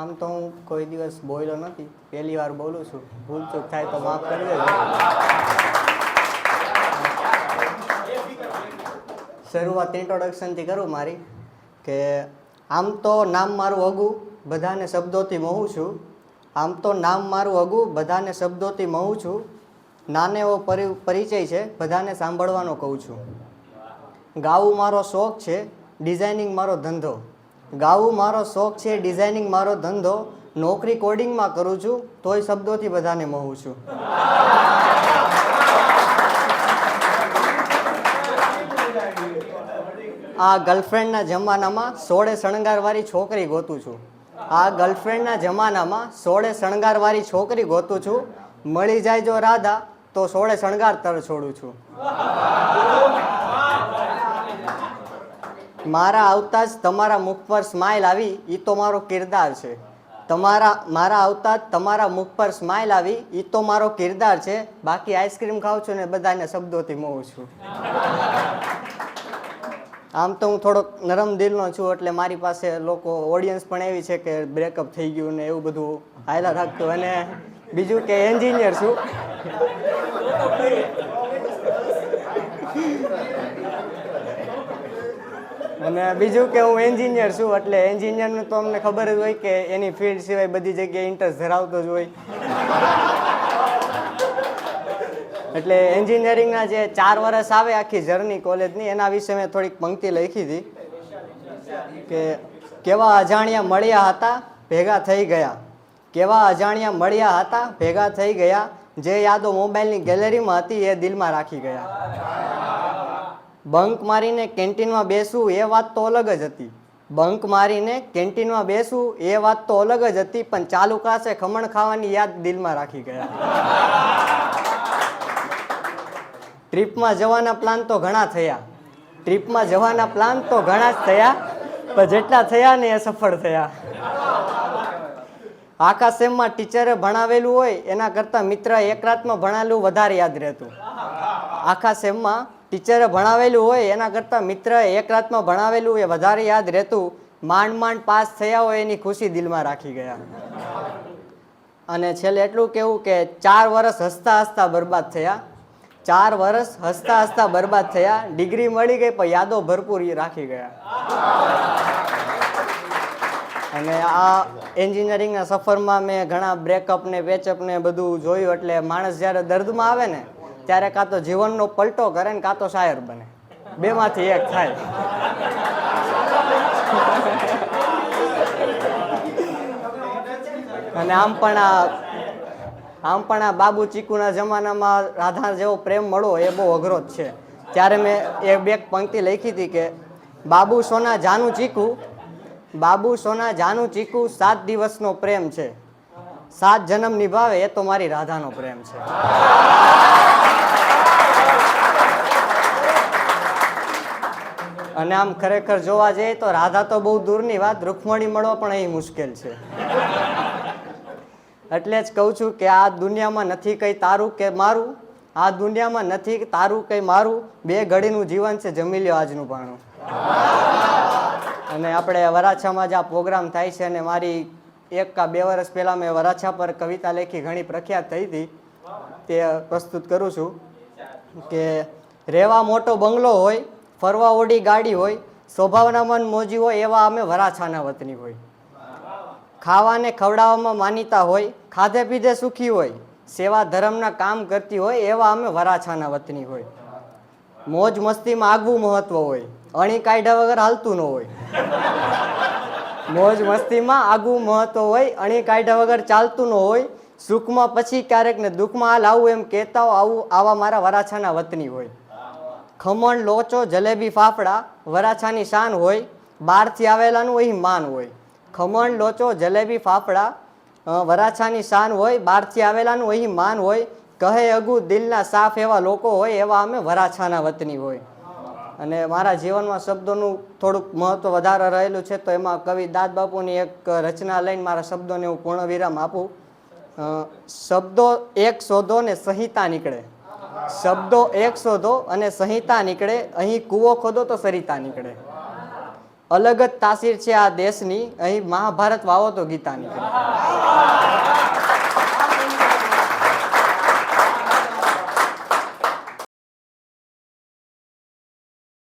આમ તો હું કોઈ દિવસ બોલ્યો નથી, પહેલી વાર બોલું છું. ભૂલ ચૂક થાય તો માફ કરી દેજો. શરૂઆત ઇન્ટ્રોડક્શનથી કરું મારી, કે આમ તો નામ મારું અગું બધાને શબ્દોથી મહું છું. આમ તો નામ મારું અગું બધાને શબ્દોથી મહું છું. નાને એવો પરિ- પરિચય છે, બધાને સાંભળવાનો કહું છું. ગાવું મારો શોખ છે ડિઝાઇનિંગ મારો ધંધો. ગાવું મારો શોખ છે ડિઝાઇનિંગ મારો ધંધો, નોકરી કોડિંગમાં કરું છું, તોય શબ્દોથી બધાને મહું છું. આ ગર્લફ્રેન્ડના જમાનામાં સોળે શણગારવાળી છોકરી ગોતું છું. આ ગર્લફ્રેન્ડના જમાનામાં સોળે શણગારવાળી છોકરી ગોતું છું. મળી જાય જો રાધા, તો સોળે શણગાર તર છોડું છું. મારા આવતા જ તમારા મુખ પર સ્માઇલ આવી એ તો મારો કિરદાર છે. તમારા, મારા આવતા જ તમારા મુખ પર સ્માઇલ આવી એ તો મારો કિરદાર છે. બાકી આઈસ્ક્રીમ ખાઉં છું ને બધાને શબ્દોથી મોઉં છું આમ તો હું થોડોક નરમ દિલનો છું, એટલે મારી પાસે લોકો ઓડિયન્સ પણ એવી છે કે બ્રેકઅપ થઈ ગયું ને એવું બધું હાયલા રાખતું. અને બીજું કે એન્જિનિયર છું. અને બીજું કે હું એન્જિનિયર છું, એટલે એન્જિનિયરનું તો અમને ખબર જ હોય કે એની ફિલ્ડ સિવાય બધી જગ્યાએ ઇન્ટરેસ્ટ ધરાવતો જ હોય. એટલે એન્જિનિયરિંગના જે ચાર વર્ષ આવે આખી જર્ની કોલેજની એના વિશે મેં થોડીક પંક્તિ લખી હતી કે કેવા અજાણ્યા મળ્યા હતા, ભેગા થઈ ગયા. કેવા અજાણ્યા મળ્યા હતા, ભેગા થઈ ગયા. જે યાદો મોબાઈલની ગેલેરીમાં હતી, એ દિલમાં રાખી ગયા. બંક મારીને કેન્ટીનમાં બેસવું એ વાત તો અલગ જ હતી. બંક મારીને કેન્ટીનમાં બેસવું એ વાત તો અલગ જ હતી, પણ ચાલુ ક્લાસે ખમણ ખાવાની યાદ દિલમાં રાખી ગયા. ટ્રીપમાં જવાના પ્લાન તો ઘણા થયા. ટ્રીપમાં જવાના પ્લાન તો ઘણા જ થયા, પણ જેટલા થયા ને એ સફળ થયા. આખા સેમમાં ટીચરે ભણાવેલું હોય, એના કરતાં મિત્ર એક રાતમાં ભણાવેલું વધારે યાદ રહેતું. આખા સેમમાં ટીચરે ભણાવેલું હોય, એના કરતાં મિત્ર એક રાતમાં ભણાવેલું એ વધારે યાદ રહેતું. માંડ માંડ પાસ થયા હોય એની ખુશી દિલમાં રાખી ગયા. અને છેલ્લે એટલું કેવું કે ચાર વર્ષ હસતા હસતા બરબાદ થયા. ચાર વર્ષ હસતા હસતા બરબાદ થયા. ડિગ્રી મળી ગઈ પણ યાદો ભરપૂર રાખી ગયા. અને આ એન્જિનિયરિંગના સફરમાં મેં ઘણા બ્રેકઅપ ને પેચઅપ ને બધું જોયું એટલે માણસ જ્યારે દર્દમાં આવે ને ત્યારે કાં તો જીવનનો પલટો કરે ને કાં તો શાયર બને. બેમાંથી એક થાય. અને આમ પણ આ, આમ પણ આ બાબુ ચીકુના જમાનામાં રાધા જેવો પ્રેમ મળો એ બહુ અઘરો જ છે. ત્યારે મેં એ બે પંક્તિ લખી હતી કે, બાબુ સોના જાનું ચીકુ, બાબુ સોના જાનું ચીકુ સાત દિવસનો પ્રેમ છે. સાત જન્મ નિભાવે એ તો મારી રાધાનો પ્રેમ છે. અને આમ ખરેખર જોવા જઈએ તો રાધા તો બહુ દૂરની વાત, રૂકમણી મળવા પણ અહીં મુશ્કેલ છે. એટલે જ કહું છું કે આ દુનિયામાં નથી કંઈ તારું કે મારું, આ દુનિયામાં નથી તારું કંઈ મારું, બે ઘડીનું જીવન છે, જમી લ્યો આજનું પણ. અને આપણે વરાછામાં જ આ પ્રોગ્રામ થાય છે અને મારી એક કા બે વર્ષ પહેલાં મેં વરાછા પર કવિતા લેખી ઘણી પ્રખ્યાત થઈ હતી. તે પ્રસ્તુત કરું છું કે રહેવા મોટો બંગલો હોય ફરવા ઓડી ગાડી હોય, સ્વભાવના મન મોજી હોય, એવા અમે વરાછાના વતની હોય. ખાવાને ખવડાવવામાં માનીતા હોય, ખાધે પીધે સુખી હોય, સેવા ધર્મના કામ કરતી હોય, એવા અમે વરાછાના વતની હોય. મોજ મસ્તીમાં આગવું મહત્વ હોય, અણી કાયદા વગર હાલતું ન હોય. મોજ મસ્તીમાં આગવું મહત્વ હોય, અણી કાયદા વગર ચાલતું ન હોય, સુખમાં પછી ક્યારેક ને દુઃખમાં હાલ આવું એમ કહેતા હોય આવું, આવા મારા વરાછાના વતની હોય. ખમણ, લોચો, જલેબી, ફાફડા, વરાછાની શાન હોય, બહારથી આવેલાનું અહીં માન હોય. ખમણ, લોચો, જલેબી, ફાફડા વરાછાની શાન હોય, બહારથી આવેલાનું અહીં માન હોય. કહે અગુ, દિલના સાફ એવા લોકો હોય, એવા અમે વરાછાના વતની હોય. અને મારા જીવનમાં શબ્દોનું થોડુંક મહત્ત્વ વધારે રહેલું છે, તો એમાં કવિ દાદ બાપુની એક રચના લઈને મારા શબ્દોને હું પૂર્ણ વિરામ આપું. શબ્દો એક શોધો ને સંહિતા નીકળે. શબ્દો એક શોધો અને સંહિતા નીકળે. અહીં કૂવો ખોદો તો સરિતા નીકળે. અલગ જ તાસીર છે આ દેશની. અહીં મહાભારત વાવો તો ગીતાની